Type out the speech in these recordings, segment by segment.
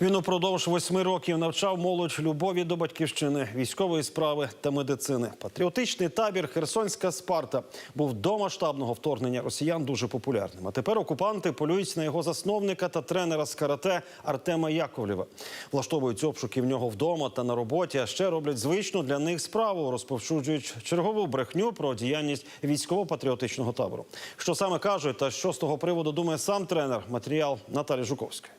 Він упродовж восьми років навчав молодь любові до батьківщини, військової справи та медицини. Патріотичний табір Херсонська Спарта був до масштабного вторгнення росіян дуже популярним. А тепер окупанти полюють на його засновника та тренера з карате Артема Яковлєва. Влаштовують обшуки в нього вдома та на роботі. А ще роблять звичну для них справу, розповсюджують чергову брехню про діяльність військово-патріотичного табору. Що саме кажуть та що з того приводу думає сам тренер? Матеріал Наталі Жуковської.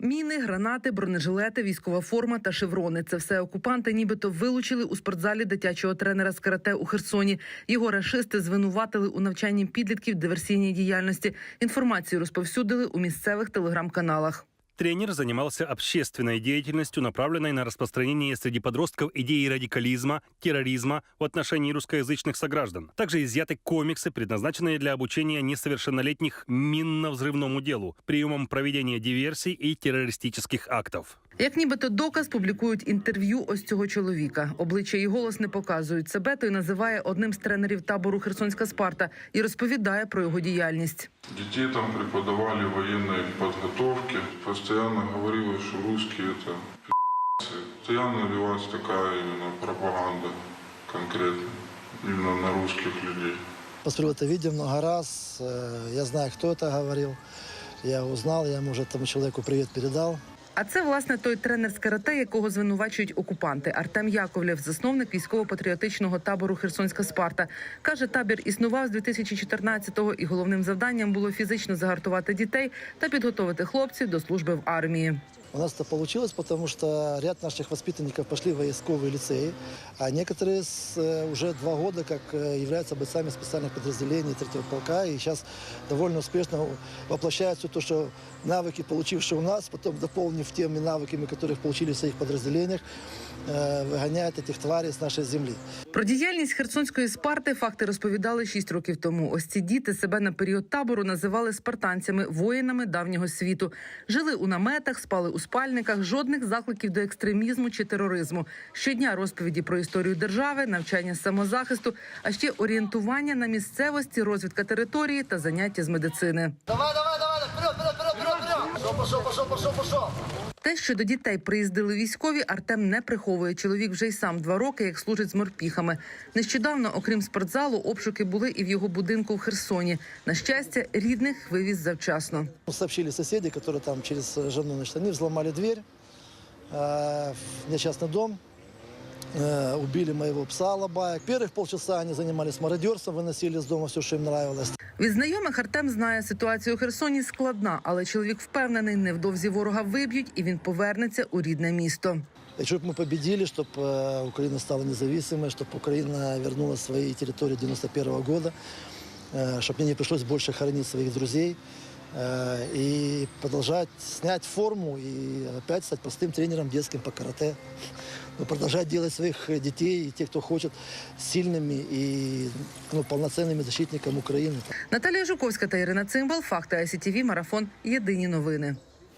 Міни, гранати, бронежилети, військова форма та шеврони. Це все окупанти, нібито вилучили у спортзалі дитячого тренера з карате у Херсоні. Його рашисти звинуватили у навчанні підлітків диверсійній діяльності. Інформацію розповсюдили у місцевих телеграм-каналах. Тренер занимался общественной деятельностью, направленной на распространение среди подростков идеи радикализма, терроризма в отношении русскоязычных сограждан. Также изъяты комиксы, предназначенные для обучения несовершеннолетних минно-взрывному делу, приемам проведения диверсий и террористических актов. Як нібито доказ публікують інтерв'ю ось цього чоловіка. Обличчя і голос не показують себе. Той називає одним з тренерів табору Херсонська Спарта і розповідає про його діяльність. Детей там преподавали военной подготовке. Постоянно говорили, что русские это пи***цы. Постоянно велась такая именно пропаганда конкретно. Именно на русских людей. Посмотрел это видео много раз. э, Я знаю, кто это говорил. Я узнал, я ему уже этому человеку привет передал. А це власне той тренер з карате, якого звинувачують окупанти. Артем Яковлєв, засновник військово-патріотичного табору Херсонська Спарта, каже, табір існував з 2014-го і головним завданням було фізично загартувати дітей та підготовити хлопців до служби в армії. У нас это получилось, потому что ряд наших воспитанников пошли в войсковые лицеи, а некоторые с, э, уже два года как э, являются бойцами специальных подразделений третьего полка и сейчас довольно успешно воплощают все то, что навыки, получившие у нас, потом дополнив теми навыками, которых получили в своих подразделениях, э, выгоняют этих тварей с нашей земли. Про діяльність Херсонської Спарти факти розповідали шість років тому. Ось ці діти себе на період табору називали спартанцями, воїнами давнього світу. Жили у наметах, спали у спальниках, жодних закликів до екстремізму чи тероризму. Щодня розповіді про історію держави, навчання самозахисту, а ще орієнтування на місцевості, розвідка території та заняття з медицини. Давай, давай, давай, вперед, вперед, вперед, вперед, вперед! Пошел, пошел, пошел, пошел, пошел! Те, що до дітей приїздили військові, Артем не приховує. Чоловік вже й сам два роки, як служить з морпіхами. Нещодавно, окрім спортзалу, обшуки були і в його будинку в Херсоні. На щастя, рідних вивіз завчасно. Сообщили соседи, которые там через э, жену, значит, они взломали дверь э, в несчастный дом, э, убили моего пса Лобая. Первых полчаса они занимались мародерством, выносили из дома все, что им нравилось. Від знайомих Артем знає, ситуація у Херсоні складна, але чоловік впевнений, невдовзі ворога виб'ють і він повернеться у рідне місто. И чтобы мы победили, чтобы Украина стала независимой, чтобы Украина вернула свои территории 91 года, чтобы мне не пришлось больше хоронить своих друзей э, и продолжать снять форму и опять стать простым тренером детским по карате. Но продолжать делать своих детей и тех, кто хочет, сильными и ну, полноценными защитниками Украины. Наталія Жуковська та Ірина Цимбал. Факти ICTV, Марафон. Єдині новини.